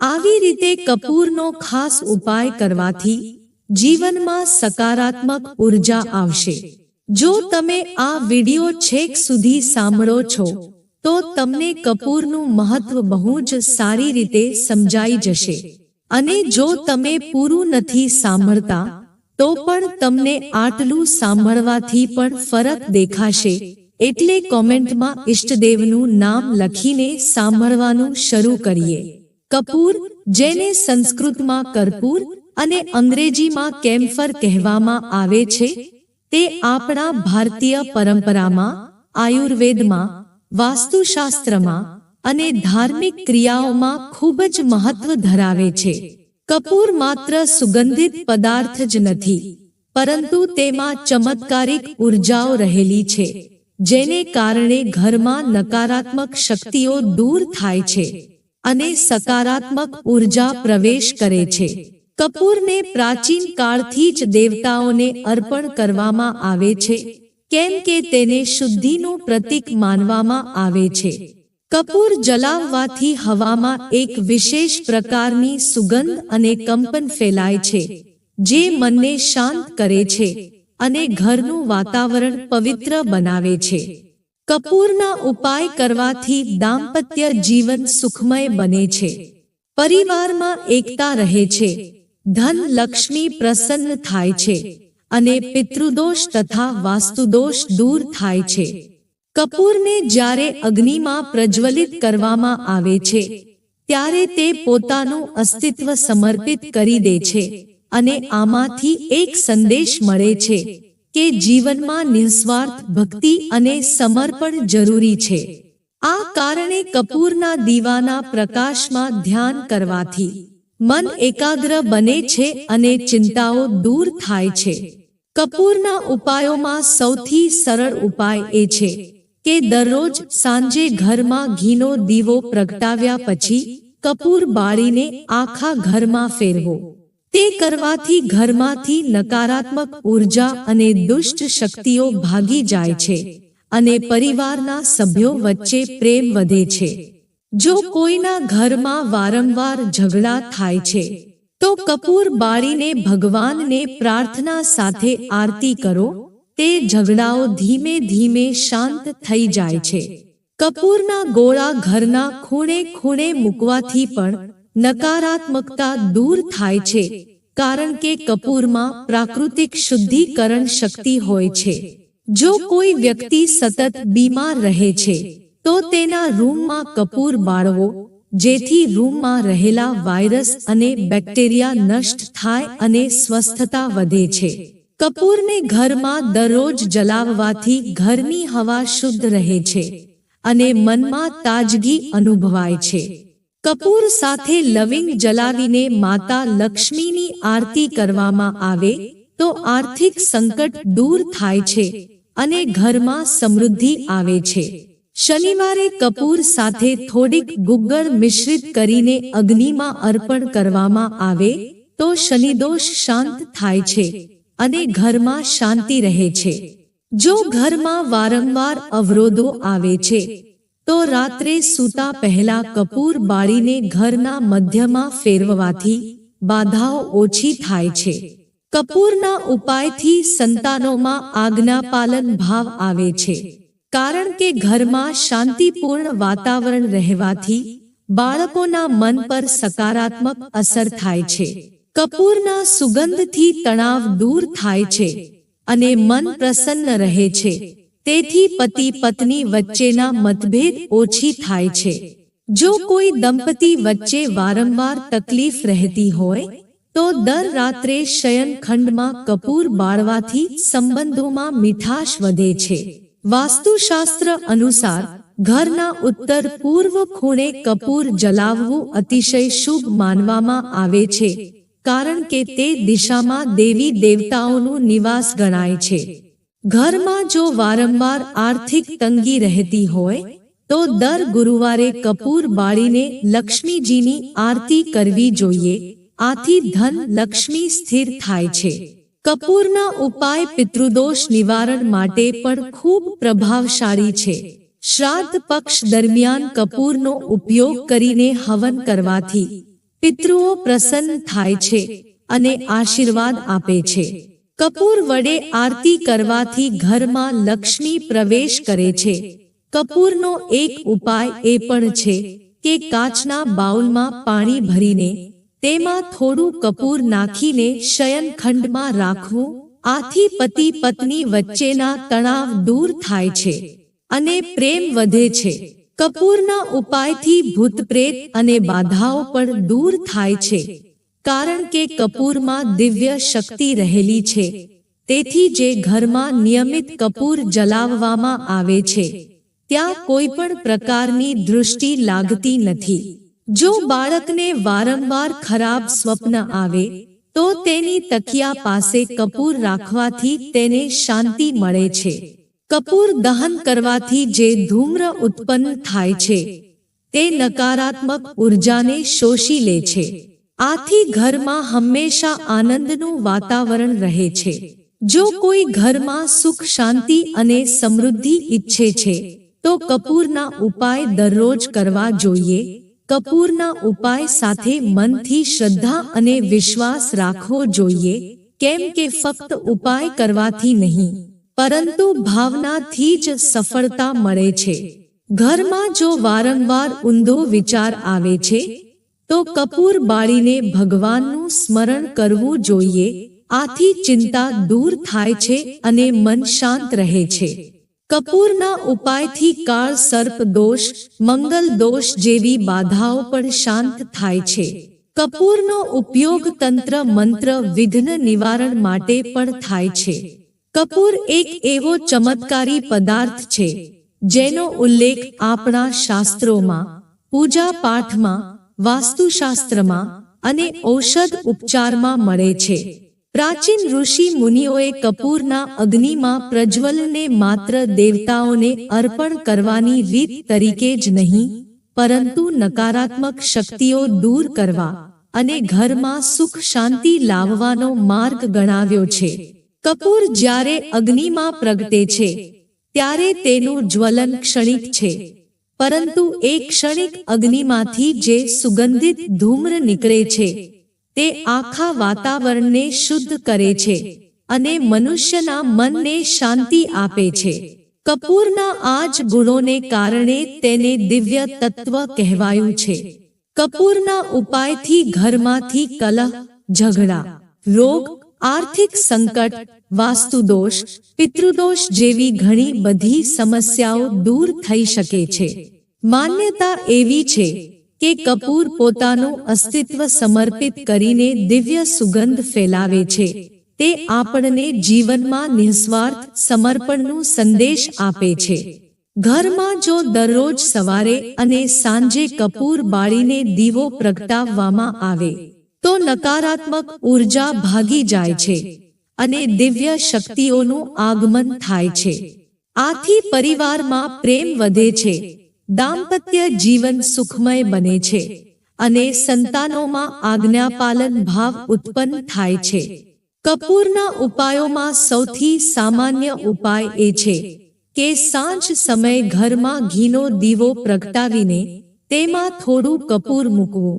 આવી રીતે કપૂરનો ખાસ ઉપાય કરવાથી જીવનમાં સકારાત્મક ઊર્જા આવશે. જો તમે આ વિડિયો છેક સુધી સાંભળો છો, તો તમને કપૂરનું મહત્વ બહુ જ સારી રીતે સમજાઈ જશે. અને જો તમે પૂરું નથી સાંભળતા, તો પણ તમને આટલું સાંભળવાથી પણ ફરક દેખાશે. એટલે કોમેન્ટમાં ઈષ્ટદેવનું નામ લખીને સાંભળવાનું શરૂ કરીએ. કપૂર, જેને સંસ્કૃતમાં કર્પૂર અને અંગ્રેજીમાં કેમ્ફર કહેવામાં આવે છે, તે આપણા ભારતીય પરંપરામાં, આયુર્વેદમાં, વાસ્તુશાસ્ત્રમાં અને ધાર્મિક ક્રિયાઓમાં ખૂબ જ મહત્વ ધરાવે છે. કપૂર માત્ર સુગંધિત પદાર્થ જ નથી, પરંતુ તેમાં ચમત્કારિક ઉર્જાઓ રહેલી છે, જેને કારણે ઘરમાં નકારાત્મક શક્તિઓ દૂર થાય છે. અને સકારાત્મક ઊર્જા પ્રવેશ કરે છે. કપૂરને પ્રાચીન કાળથી જ દેવતાઓને અર્પણ કરવામાં આવે છે, કેમ કે તેને શુદ્ધિનું પ્રતીક માનવામાં આવે છે. કપૂર જલાવવાથી હવામાં એક વિશેષ પ્રકારની સુગંધ અને કંપન ફેલાય છે, જે મનને શાંત કરે છે અને ઘરનું વાતાવરણ પવિત્ર બનાવે છે. કપૂરના ઉપાય કરવાથી દાંપત્ય જીવન સુખમય બને છે. પરિવારમાં એકતા રહે છે. ધન લક્ષ્મી પ્રસન્ન થાય છે. અને પિતૃદોષ તથા વાસ્તુદોષ દૂર થાય છે. કપૂરને જ્યારે અગ્નિમાં પ્રજ્વલિત કરવામાં આવે છે, ત્યારે તે પોતાનું અસ્તિત્વ સમર્પિત કરી દે છે અને આમાંથી એક સંદેશ મળે છે. કે જીવનમાં નિસ્વાર્થ ભક્તિ અને સમર્પણ જરૂરી છે. આ કારણે કપૂરના દીવાના પ્રકાશમાં ધ્યાન કરવાથી મન એકાગ્ર બને છે અને ચિંતાઓ દૂર થાય છે. કપૂરના ઉપાયોમાં સૌથી સરળ ઉપાય એ છે કે દરરોજ સાંજે ઘરમાં ઘીનો દીવો પ્રગટાવ્યા પછી કપૂર બાળીને આખા ઘરમાં ફેરવો. તે કરવાથી ઘરમાંથી નકારાત્મક ઊર્જા અને દુષ્ટ શક્તિઓ ભાગી જાય છે અને પરિવારના સભ્યો વચ્ચે પ્રેમ વધે છે. જો કોઈના ઘરમાં વારંવાર ઝઘડા થાય છે, તો કપૂર બાળીને ભગવાનને પ્રાર્થના સાથે આરતી કરો, તે ઝઘડાઓ ધીમે ધીમે શાંત થઈ જાય છે. કપૂરના ગોળા ઘરના ખૂણે ખૂણે મૂકવાથી પણ નકારાત્મકતા દૂર થાય છે, કારણ કે કપૂરમાં પ્રાકૃતિક શુદ્ધિકરણ શક્તિ હોય છે. જો કોઈ વ્યક્તિ સતત બીમાર રહે છે, તો તેના રૂમમાં કપૂર બાળવો, જેથી રૂમમાં રહેલા વાયરસ અને બેક્ટેરિયા નષ્ટ થાય અને સ્વસ્થતા વધે છે. કપૂરને ઘરમાં દરરોજ જલાવવાથી ઘરની હવા શુદ્ધ રહે છે અને મનમાં તાજગી અનુભવાય છે. કપૂર સાથે લવિંગ જલાવીને માતા લક્ષ્મીની આરતી કરવામાં આવે તો આર્થિક સંકટ દૂર થાય છે અને ઘરમાં સમૃદ્ધિ આવે છે. શનિવારે કપૂર સાથે થોડીક ગુગ્ગળ મિશ્રિત કરીને અગ્નિમાં અર્પણ કરવામાં આવે તો શનિદોષ શાંત થાય છે અને ઘરમાં શાંતિ રહે છે. જો ઘરમાં વારંવાર અવરોધો આવે છે તો રાત્રે સૂતા પહેલા કપૂર બાળીને ઘરના મધ્યમાં ફેરવવાથી બાધાઓ ઓછી થાય છે. કપૂરના ઉપાયથી સંતાનોમાં આજ્ઞાપાલન ભાવ આવે છે. કારણ કે ઘરમાં શાંતિપૂર્ણ વાતાવરણ રહેવાથી બાળકોના મન પર સકારાત્મક અસર થાય છે. કપૂરના સુગંધથી તણાવ દૂર થાય છે અને મન પ્રસન્ન રહે છે. તેથી પતિ પત્ની વચ્ચેના મતભેદ ઓછી થાય છે. જો કોઈ દંપતી વચ્ચે વારંવાર તકલીફ રહેતી હોય, તો દર રાત્રે શયનખંડમાં કપૂર બાળવાથી સંબંધોમાં મીઠાશ વધે છે. વાસ્તુશાસ્ત્ર અનુસાર, ઘરના ઉત્તર પૂર્વ ખૂણે કપૂર જલાવવું અતિશય શુભ માનવામાં આવે છે, કારણ કે તે દિશામાં દેવી દેવતાઓનું નિવાસ ગણાય છે. ઘરમાં જો વારંવાર આર્થિક તંગી રહેતી હોય, તો દર ગુરુવારે કપૂર બાળીને લક્ષ્મીજીની આરતી કરવી જોઈએ. આથી ધન લક્ષ્મી સ્થિર થાય છે. કપૂરના ઉપાય પિતૃદોષ નિવારણ માટે પણ ખૂબ પ્રભાવશાળી છે. શ્રાદ્ધ પક્ષ દરમિયાન કપૂરનો ઉપયોગ કરીને હવન કરવાથી પિતૃઓ પ્રસન્ન થાય છે અને આશીર્વાદ આપે છે. કપૂર વડે આરતી કરવાથી ઘરમાં લક્ષ્મી પ્રવેશ કરે છે. કપૂરનો એક ઉપાય એ પણ છે કે કાચના બાઉલમાં પાણી ભરીને તેમાં થોડું કપૂર નાખીને શયનખંડમાં રાખવું આથી પતિ પત્ની વચ્ચેના તણાવ દૂર થાય છે અને પ્રેમ વધે છે. કપૂરના ઉપાયથી ભૂત પ્રેત અને બાધાઓ પણ દૂર થાય છે. કારણ કે કપૂરમાં દિવ્ય શક્તિ રહેલી છે. તેથી જે ઘરમાં નિયમિત કપૂર જલાવવામાં આવે છે, ત્યાં કોઈ પણ પ્રકારની દૃષ્ટિ લાગતી નથી. જો બાળકને વારંવાર ખરાબ સ્વપ્ન આવે, તો તેની તકિયા પાસે કપૂર રાખવાથી તેને શાંતિ મળે છે. કપૂર દહન કરવાથી જે ધૂમ્ર ઉત્પન્ન થાય છે, તે નકારાત્મક ઉર્જાને શોષી લે છે. આથી ઘરમાં હંમેશા આનંદનું વાતાવરણ રહે છે. જો કોઈ ઘરમાં સુખ, શાંતિ અને સમૃદ્ધિ ઈચ્છે છે, તો કપૂરના ઉપાય દરરોજ કરવા જોઈએ. કપૂરના ઉપાય સાથે મનથી શ્રદ્ધા અને વિશ્વાસ રાખવો જોઈએ. કેમ કે ફક્ત ઉપાય કરવાથી નહીં, પરંતુ ભાવનાથી જ સફળતા મળે છે. ઘરમાં જો વારંવાર ઊંધો વિચાર આવે છે તો કપૂર બાળીને ભગવાનનું સ્મરણ કરવું જોઈએ. આથી ચિંતા દૂર થાય છે અને મન શાંત રહે છે. કપૂરના ઉપાયથી કાળ સર્પ દોષ, મંગલ દોષ જેવી બાધાઓ પણ શાંત થાય છે. કપૂરનો ઉપયોગ તંત્ર મંત્ર વિઘ્ન નિવારણ માટે પણ થાય છે. કપૂર એક એવો ચમત્કારી પદાર્થ છે, જેનો ઉલ્લેખ આપણા શાસ્ત્રોમાં, પૂજા પાઠમાં વાસ્તુશાસ્ત્રમાં અને ઔષધ ઉપચારમાં મળે છે. પ્રાચીન ઋષિ મુનિઓએ કપૂરના અગ્નિમાં પ્રજ્વલને માત્ર દેવતાઓને અર્પણ કરવાની રીત તરીકે જ નહીં, પરંતુ નકારાત્મક શક્તિઓ દૂર કરવા અને ઘરમાં સુખ શાંતિ લાવવાનો માર્ગ ગણાવ્યો છે. કપૂર જ્યારે અગ્નિમાં પ્રગટે છે, ત્યારે તેનું જ્વલન ક્ષણિક છે. પરંતુ એ ક્ષણિક અગ્નિમાંથી જે સુગંધિત ધૂમ્ર નીકળે છે, તે આખા વાતાવરણને શુદ્ધ કરે છે અને મનુષ્યના મનને શાંતિ આપે છે. કપૂરના આ જ ગુણોને કારણે તેને દિવ્ય તત્વ કહેવાયું છે. કપૂરના ઉપાયથી ઘરમાંથી કલહ, ઝઘડા, રોગ આર્થિક સંકટ, વાસ્તુદોષ, પિતૃદોષ જેવી ઘણી બધી સમસ્યાઓ દૂર થઈ શકે છે. માન્યતા એવી છે કે કપૂર પોતાનું અસ્તિત્વ સમર્પિત કરીને દિવ્ય સુગંધ ફેલાવે છે. તે આપણને જીવનમાં નિસ્વાર્થ સમર્પણનું સંદેશ આપે છે. ઘરમાં જો દરરોજ સવારે અને સાંજે કપૂર બાળીને દીવો પ્રગટાવવામાં આવે તો નકારાત્મક ઊર્જા ભાગી જાય છે અને દિવ્ય શક્તિઓનું આગમન થાય છે. આથી પરિવારમાં પ્રેમ વધે છે, દાંપત્ય જીવન સુખમય બને છે અને સંતાનોમાં આજ્ઞાપાલન ભાવ ઉત્પન્ન થાય છે. કપૂરના ઉપાયોમાં સૌથી સામાન્ય ઉપાય એ છે કે સાંજ સમયે ઘરમાં ઘીનો દીવો પ્રગટાવીને તેમાં થોડું કપૂર મૂકવું.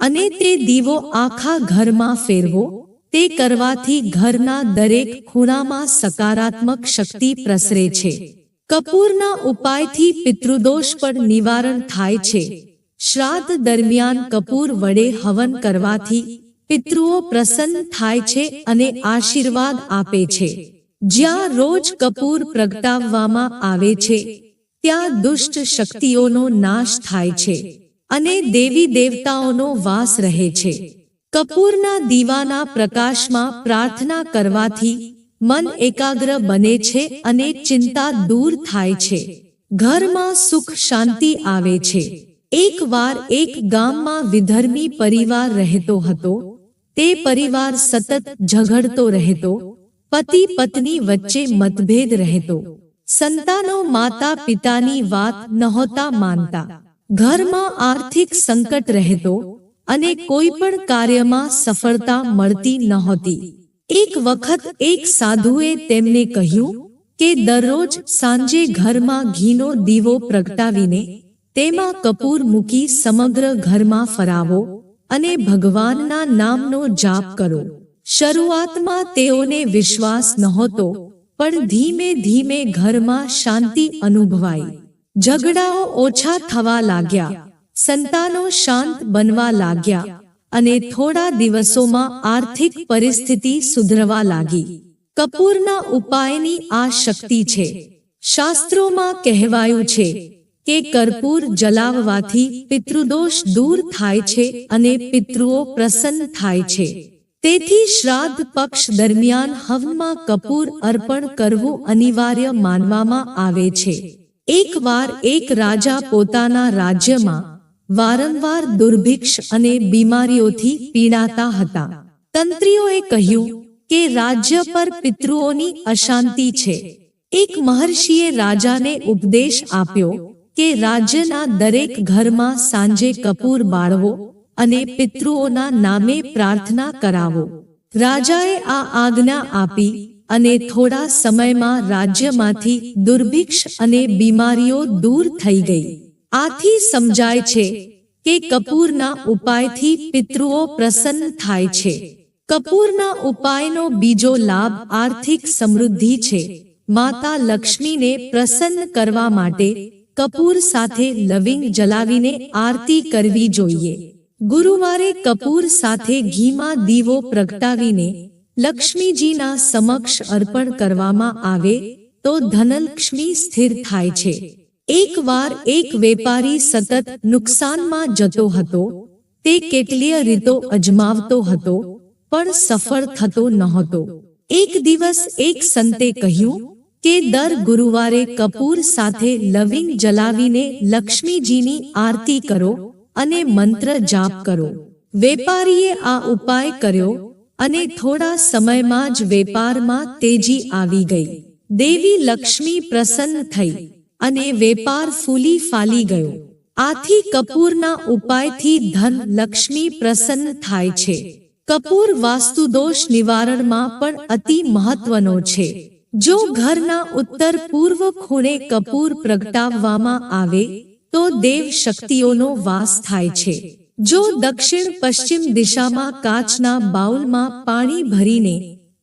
અને તે દીવો આખા ઘરમાં ફેરવો. તે કરવાથી ઘરના દરેક ખૂણામાં સકારાત્મક શક્તિ પ્રસરે છે. કપૂરના ઉપાયથી પિતૃદોષ પણ નિવારણ થાય છે. શ્રાદ્ધ દરમિયાન કપૂર વડે હવન કરવાથી પિતૃઓ પ્રસન્ન થાય છે અને આશીર્વાદ આપે છે. જ્યાં રોજ કપૂર પ્રગટાવવામાં આવે છે ત્યાં દુષ્ટ શક્તિઓનો નાશ થાય છે. અને દેવી દેવતાઓનો વાસ રહે છે. કપૂરના દીવાના પ્રકાશમાં પ્રાર્થના કરવાથી મન એકાગ્ર બને છે અને ચિંતા દૂર થાય છે. ઘરમાં સુખ શાંતિ આવે છે. એકવાર એક ગામમાં વિધર્મી પરિવાર રહેતો હતો. તે પરિવાર સતત ઝઘડતો રહેતો. પતિ પત્ની વચ્ચે મતભેદ રહેતો. સંતાનો માતા પિતાની વાત નહોતા માનતા. ઘરમાં આર્થિક સંકટ રહેતો અને કોઈ પણ કાર્યમાં સફળતા મળતી નહોતી. એક વખત એક સાધુએ તેમને કહ્યું કે દરરોજ સાંજે ઘરમાં ઘીનો દીવો પ્રગટાવીને તેમાં કપૂર મૂકી સમગ્ર ઘરમાં ફરાવો અને ભગવાનના નામનો જાપ કરો. શરૂઆતમાં તેઓને વિશ્વાસ નહોતો, પણ ધીમે ધીમે ઘરમાં શાંતિ અનુભવાઈ. ઝઘડાઓ ઓછા થવા લાગ્યા. સંતાનો શાંત બનવા લાગ્યા અને થોડા દિવસોમાં આર્થિક પરિસ્થિતિ સુધરવા લાગી. કપૂરના ઉપાયની આ શક્તિ છે. શાસ્ત્રોમાં કહેવાયું છે કે કર્પૂર જલાવવાથી પિતૃદોષ દૂર થાય છે અને પિતૃઓ પ્રસન્ન થાય છે. તેથી શ્રાદ્ધ પક્ષ દરમિયાન હવનમાં કપૂર અર્પણ કરવું અનિવાર્ય માનવામાં આવે છે. એકવાર એક રાજા પોતાના રાજ્યમાં વારંવાર દુર્ભિક્ષ અને બીમારીઓથી પીડાતા હતા. તંત્રીઓએ કહ્યું કે રાજ્ય પર પિતૃઓની અશાંતિ છે. એક મહર્ષિએ રાજાને ઉપદેશ આપ્યો કે રાજ્યના દરેક ઘરમાં સાંજે કપૂર બાળવો અને પિતૃઓના નામે પ્રાર્થના કરાવો. રાજાએ આ આજ્ઞા આપી અને થોડા સમયમાં રાજ્યમાંથી દુર્ભિક્ષ અને બીમારીઓ દૂર થઈ ગઈ. આથી સમજાય છે કે કપૂરના ઉપાયથી પિતૃઓ પ્રસન્ન થાય છે. કપૂરના ઉપાયનો બીજો લાભ આર્થિક સમૃદ્ધિ છે. માતા લક્ષ્મીને પ્રસન્ન કરવા માટે કપૂર સાથે લવિંગ જલાવીને આરતી કરવી જોઈએ. ગુરુવારે કપૂર સાથે ઘીમાં દીવો પ્રગટાવીને લક્ષ્મીજીના સમક્ષ અર્પણ કરવામાં આવે તો ધનલક્ષ્મી સ્થિર થાય છે. એકવાર એક વેપારી સતત નુકસાનમાં જતો હતો, તે કેટલીય રીતો અજમાવતો હતો, પણ સફળ થતો નહોતો. એક દિવસ એક સંતે કહ્યું કે દર ગુરુવારે કપૂર સાથે લવિંગ જલાવીને લક્ષ્મીજીની આરતી કરો અને મંત્ર જાપ કરો. વેપારીએ આ ઉપાય કર્યો અને થોડા સમયમાં જ વેપારમાં તેજી આવી ગઈ. દેવી લક્ષ્મી પ્રસન્ન થઈ અને વેપાર ફૂલી ફાલી ગયો. આથી કપૂરના ઉપાયથી ધન લક્ષ્મી પ્રસન્ન થાય છે. કપૂર વાસ્તુદોષ નિવારણમાં પણ અતિ મહત્વનો છે. જો ઘરના ઉત્તર પૂર્વ ખૂણે કપૂર પ્રગટાવવામાં આવે, તો દેવ શક્તિઓનો વાસ થાય છે. જો દક્ષિણ પશ્ચિમ દિશામાં કાચના બાઉલમાં પાણી ભરીને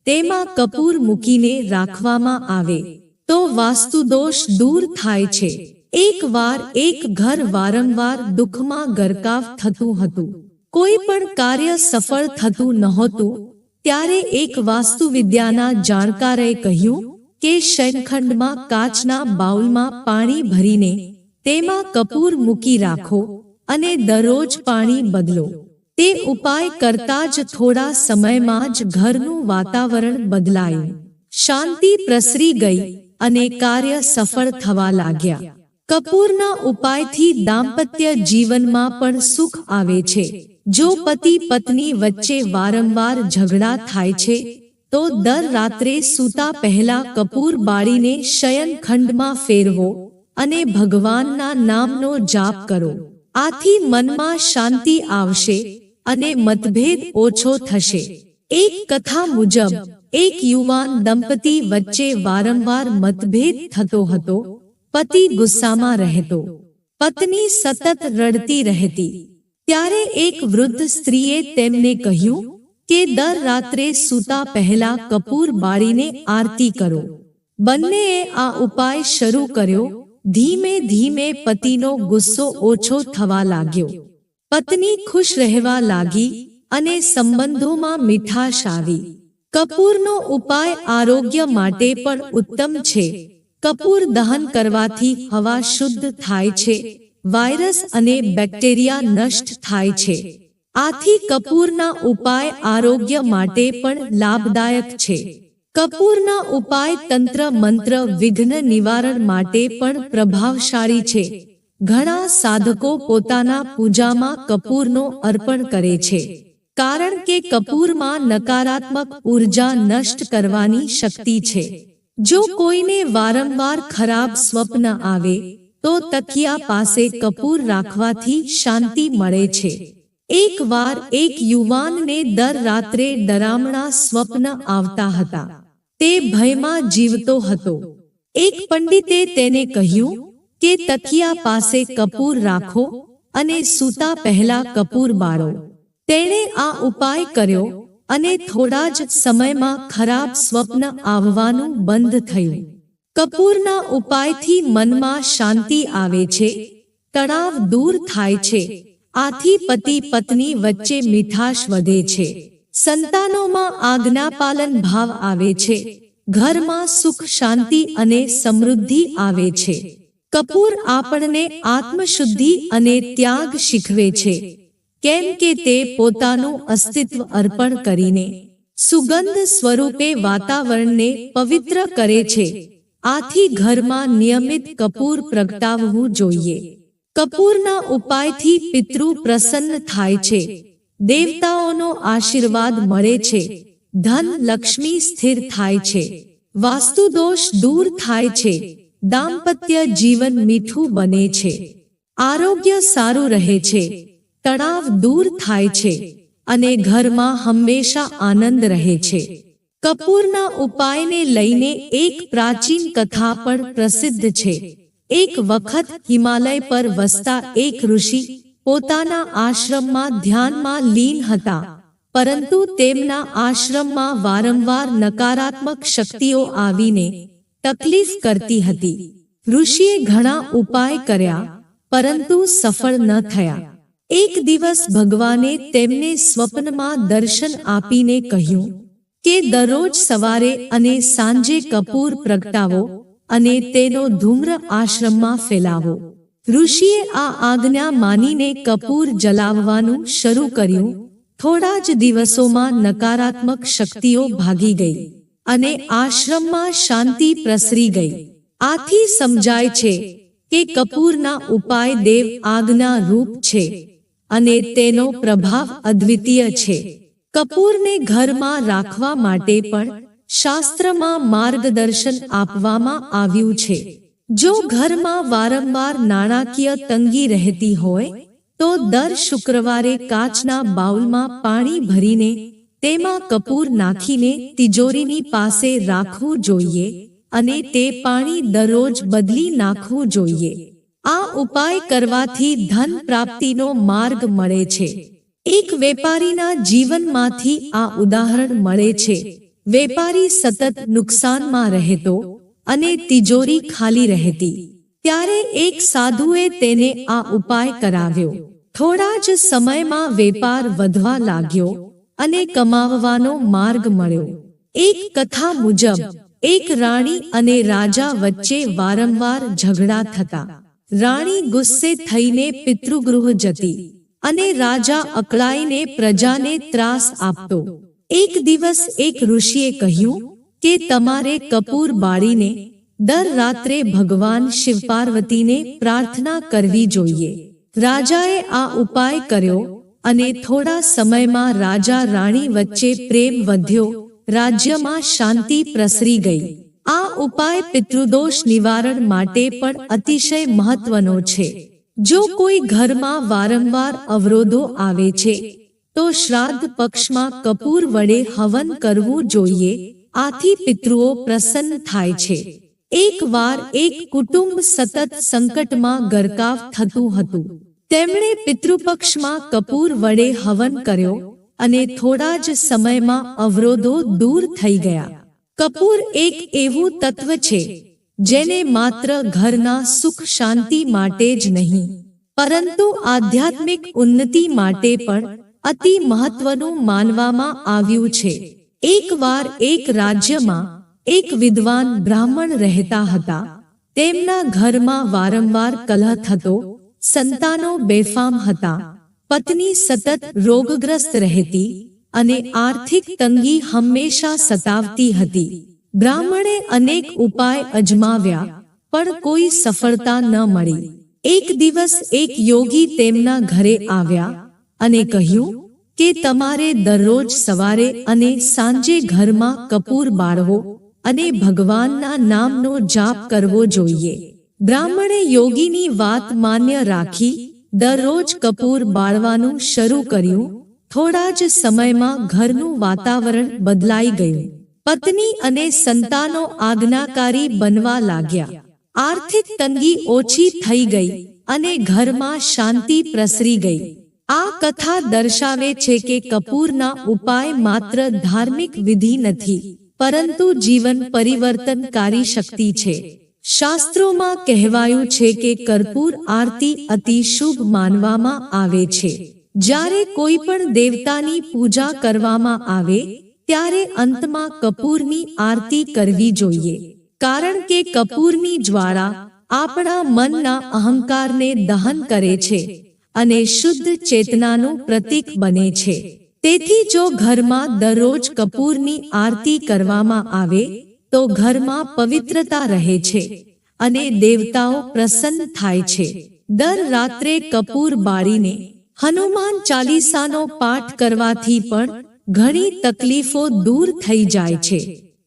તેમાં કપૂર મૂકીને રાખવામાં આવે, તો વાસ્તુદોષ દૂર થાય છે. એકવાર એક ઘર વારંવાર દુઃખમાં ગરકાવ થતું હતું. કોઈ પણ કાર્ય સફળ થતું નહોતું, ત્યારે એક વાસ્તુવિદ્યાના જાણકારે કહ્યું કે શયનખંડમાં કાચના બાઉલમાં પાણી ભરીને તેમાં કપૂર મૂકી રાખો અને દરરોજ પાણી બદલો. તે ઉપાય કરતા જ થોડા સમયમાં જ ઘરનું વાતાવરણ બદલાયું. શાંતિ પ્રસરી ગઈ અને કાર્ય સફળ થવા લાગ્યા. કપૂરના ઉપાયથી દાંપત્ય જીવનમાં પણ સુખ આવે છે. જો પતિ પત્ની વચ્ચે વારંવાર ઝઘડા થાય છે, તો દર રાત્રે સૂતા પહેલા કપૂર બાળીને શયનખંડમાં ફેરવો અને ભગવાનના નામનો જાપ કરો. આથી મનમાં શાંતિ આવશે અને મતભેદ ઓછો થશે. એક કથા મુજબ, એક યુવાન દંપતી વચ્ચે વારંવાર મતભેદ થતો હતો. પતિ ગુસ્સામાં રહેતો. પત્ની સતત રડતી રહેતી. ત્યારે એક વૃદ્ધ સ્ત્રીએ તેમને કહ્યું કે દર રાત્રે સૂતા પહેલા કપૂર બાળીને આરતી કરો. બંનેએ આ ઉપાય શરૂ કર્યો ધીમે ધીમે પતિનો ગુસ્સો ઓછો થવા લાગ્યો. પત્ની ખુશ રહેવા લાગી અને સંબંધોમાં મીઠાશ આવી. કપૂરનો ઉપાય આરોગ્ય માટે પણ ઉત્તમ છે. કપૂર દહન કરવાથી હવા શુદ્ધ થાય છે. વાયરસ અને બેક્ટેરિયા નષ્ટ થાય છે. આથી કપૂરના ઉપાય આરોગ્ય માટે પણ લાભદાયક છે. કપૂરના ઉપાય તંત્ર, મંત્ર, વિઘ્ન નિવારણ માટે પણ પ્રભાવશાળી છે. ઘણા સાધકો પોતાના પૂજામાં કપૂરનો અર્પણ કરે છે, કારણ કે કપૂરમાં નકારાત્મક ઊર્જા નષ્ટ કરવાની શક્તિ છે. જો કોઈને વારંવાર ખરાબ સ્વપ્ન આવે, તો તકિયા પાસે કપૂર રાખવાથી શાંતિ મળે છે. એક વાર એક યુવાનને દર રાત્રે ડરામણા સ્વપ્ન આવતા હતા. તે ભયમાં જીવતો હતો. એક પંડિતે તેને કહ્યું કે તકિયા પાસે કપૂર રાખો અને સૂતા પહેલા કપૂર બાળો. તેણે આ ઉપાય કર્યો અને થોડા જ સમયમાં ખરાબ સ્વપ્ન આવવાનું બંધ થયું. કપૂરના ઉપાયથી મનમાં શાંતિ આવે છે, તણાવ દૂર થાય છે, આથી પતિ પત્ની વચ્ચે મીઠાશ વધે છે. સંતાનોમાં આજ્ઞાપાલન ભાવ આવે છે. ઘરમાં સુખ, શાંતિ અને સમૃદ્ધિ આવે છે. કપૂર આપણને આત્મશુદ્ધિ અને ત્યાગ શીખવે છે. કેમ કે તે પોતાનું અસ્તિત્વ અર્પણ કરીને સુગંધ સ્વરૂપે વાતાવરણને પવિત્ર કરે છે. આથી ઘરમાં નિયમિત કપૂર પ્રગટાવવું જોઈએ. કપૂરના ઉપાયથી પિતૃ પ્રસન્ન થાય છે. દેવતાઓનો આશીર્વાદ મળે છે. ધન લક્ષ્મી સ્થિર થાય છે. વાસ્તુ દોષ દૂર થાય છે. દાંપત્ય જીવન મીઠું બને છે. આરોગ્ય સારું રહે છે. તણાવ દૂર થાય છે અને ઘરમાં હંમેશા આનંદ રહે છે. કપૂરના ઉપાયને લઈને એક પ્રાચીન કથા પણ પ્રસિદ્ધ છે. એક વખત હિમાલય પર વસતા એક ઋષિ પોતાના આશ્રમમાં ધ્યાનમાં લીન હતા, પરંતુ તેમના આશ્રમમાં વારંવાર નકારાત્મક શક્તિઓ આવીને તકલીફ કરતી હતી. ઋષિએ ઘણા ઉપાય કર્યા, પરંતુ સફળ ન થયા. એક દિવસ ભગવાને તેમને સ્વપ્નમાં દર્શન આપીને કહ્યું કે દરરોજ સવારે અને સાંજે કપૂર પ્રગટાવો અને તેનો ધૂમ્ર આશ્રમમાં ફેલાવો. ઋષિએ આ આજ્ઞા માનીને કપૂર જલાવવાનું શરૂ કર્યું. થોડા જ દિવસોમાં નકારાત્મક શક્તિઓ ભાગી ગઈ અને આશ્રમમાં શાંતિ પ્રસરી ગઈ. આથી સમજાય છે કે કપૂરના ઉપાય દેવ આજ્ઞા રૂપ છે અને તેનો પ્રભાવ અદ્વિતીય છે. કપૂરને ઘરમાં રાખવા માટે પણ શાસ્ત્રમાં માર્ગદર્શન આપવામાં આવ્યું છે. જો ઘરમાં વારંવાર નાણાકીય તંગી રહેતી હોય, તો દર શુક્રવારે કાચના બાઉલમાં પાણી ભરીને તેમાં કપૂર નાખીને તિજોરીની પાસે રાખવું જોઈએ અને તે પાણી દરરોજ બદલી નાખવું જોઈએ. આ ઉપાય કરવાથી ધન પ્રાપ્તિનો માર્ગ મળે છે. એક વેપારીના જીવનમાંથી આ ઉદાહરણ મળે છે. વેપારી સતત નુકસાનમાં રહેતો અને તિજોરી ખાલી રહેતી. ત્યારે એક સાધુએ તેને આ ઉપાય કરાવ્યો. થોડા જ સમયમાં વેપાર વધવા લાગ્યો અને કમાવવાનો માર્ગ મળ્યો. એક કથા મુજબ, એક રાણી અને રાજા વચ્ચે વારંવાર ઝઘડા થતા. રાણી ગુસ્સે થઈને પિતૃગૃહ જતી અને રાજા અકળાઈને પ્રજાને ત્રાસ આપતો. એક દિવસ એક ઋષિએ કહ્યું કે તમારે કપૂર બાળીને દર રાત્રે ભગવાન શિવ પાર્વતીને પ્રાર્થના કરવી જોઈએ. રાજાએ આ ઉપાય કર્યો અને થોડા સમયમાં રાજા રાણી વચ્ચે પ્રેમ વધ્યો, રાજ્યમાં શાંતિ પ્રસરી ગઈ. આ ઉપાય પિતૃદોષ નિવારણ માટે પણ અતિશય મહત્વનો છે. જો કોઈ ઘરમાં વારંવાર અવરોધો આવે છે, તો શ્રાદ્ધ પક્ષમાં કપૂર વડે હવન કરવું જોઈએ આથી પિતૃઓ પ્રસન્ન થાય છે. એક વાર એક કુટુંબ સતત સંકટમાં ગરકાવ થતું હતું. તેમણે પિતૃપક્ષમાં કપૂર વડે હવન કર્યો અને થોડા જ સમયમાં અવરોધો દૂર થઈ ગયા. કપૂર એક એવું તત્વ છે, જેને માત્ર ઘરના સુખ શાંતિ માટે જ નહીં, પરંતુ આધ્યાત્મિક ઉન્નતિ માટે પણ અતિ મહત્વનું માનવામાં આવ્યું છે. એકવાર એક રાજ્યમાં એક વિદ્વાન બ્રાહ્મણ રહેતા હતા. તેમના ઘરમાં વારંવાર કલહ થતો સંતાનો બેફામ હતા. પત્ની સતત રોગગ્રસ્ત રહેતી અને આર્થિક તંગી હંમેશા સતાવતી હતી. બ્રાહ્મણે અનેક ઉપાય અજમાવ્યા, પણ કોઈ સફળતા ન મળી. એક દિવસ એક યોગી તેમના ઘરે આવ્યા અને કહ્યું કે તમારે દરરોજ સવારે અને સાંજે ઘરમાં કપૂર બાળવો અને ભગવાનના નામનો જાપ કરવો જોઈએ. બ્રાહ્મણે યોગીની વાત માન્ય રાખી દરરોજ કપૂર બાળવાનું શરૂ કર્યું. થોડા જ સમયમાં ઘરનું વાતાવરણ બદલાઈ ગયું. પત્ની અને સંતાનો આજ્ઞાકારી બનવા લાગ્યા. આર્થિક તંગી ઓછી થઈ ગઈ અને ઘરમાં શાંતિ પ્રસરી ગઈ. આ કથા દર્શાવે છે કે કપૂરના ઉપાય માત્ર ધાર્મિક વિધિ નથી, પરંતુ જીવન પરિવર્તનકારી શક્તિ છે. શાસ્ત્રોમાં કહેવાયું છે કે કર્પૂર આરતી અતિ શુભ માનવામાં આવે છે. જ્યારે કોઈ પણ દેવતાની પૂજા કરવામાં આવે, ત્યારે અંતમાં કપૂરની આરતી કરવી જોઈએ. કારણ કે કપૂરની જ્વાળા આપણા મનના અહંકારને દહન કરે છે. અને શુદ્ધ ચેતનાનું પ્રતીક બને છે. તેથી જો ઘરમાં દરરોજ કપૂરની આરતી કરવામાં આવે, તો ઘરમાં પવિત્રતા રહે છે અને દેવતાઓ પ્રસન્ન થાય છે. દર રાત્રે કપૂર બાળીને હનુમાન ચાલીસાનો પાઠ કરવાથી પણ ઘણી તકલીફો દૂર થઈ જાય છે.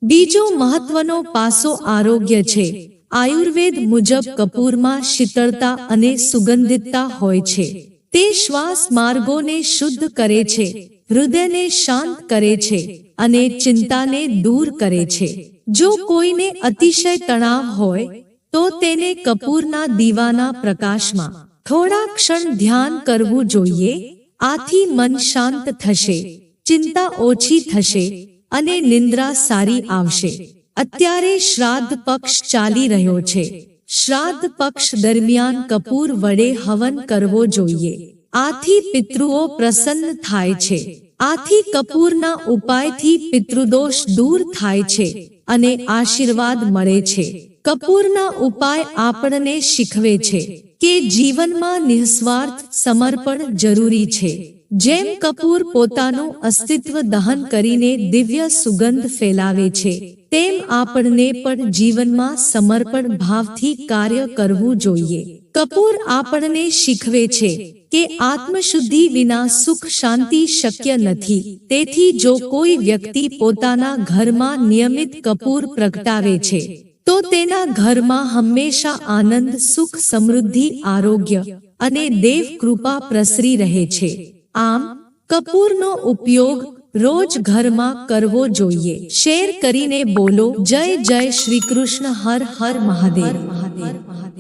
બીજો મહત્વનો પાસો આરોગ્ય છે. આયુર્વેદ મુજબ કપૂરમાં શીતળતા અને સુગંધિતતા હોય છે. તે શ્વાસ માર્ગોને શુદ્ધ કરે છે, હૃદયને શાંત કરે છે અને ચિંતાને દૂર કરે છે. જો કોઈને અતિશય તણાવ હોય, તો તેને કપૂરના દીવાના પ્રકાશમાં થોડા ક્ષણ ધ્યાન કરવું જોઈએ, આથી મન શાંત થશે, ચિંતા ઓછી થશે અને નિંદ્રા સારી આવશે. અત્યારે શ્રાદ્ધ પક્ષ ચાલી રહ્યો છે. શ્રાદ્ધ પક્ષ દરમિયાન કપૂર વડે હવન કરવો જોઈએ. આથી પિતૃઓ પ્રસન્ન થાય છે. આથી કપૂરના ઉપાયથી પિતૃદોષ દૂર થાય છે અને આશીર્વાદ મળે છે. કપૂરના ઉપાય આપણને શીખવે છે કે જીવનમાં નિસ્વાર્થ સમર્પણ જરૂરી છે. જેમ કપૂર પોતાનું અસ્તિત્વ દહન કરીને દિવ્ય સુગંધ ફેલાવે છે, તેમ આપણને પણ જીવનમાં સમર્પણ ભાવથી કાર્ય કરવું જોઈએ. કપૂર આપણને શીખવે છે કે આત્મશુદ્ધિ વિના સુખ શાંતિ શક્ય નથી. તેથી જો કોઈ વ્યક્તિ પોતાના ઘરમાં નિયમિત કપૂર પ્રગટાવે છે, તો તેના ઘરમાં હંમેશા આનંદ, સુખ સમૃદ્ધિ, આરોગ્ય અને દેવ કૃપા પ્રસરી રહે છે. આમ કપૂરનો ઉપયોગ રોજ ઘરમાં કરવો જોઈએ. શેર કરીને બોલો, જય જય શ્રી કૃષ્ણ, હર હર મહાદેવ. મહાદેવ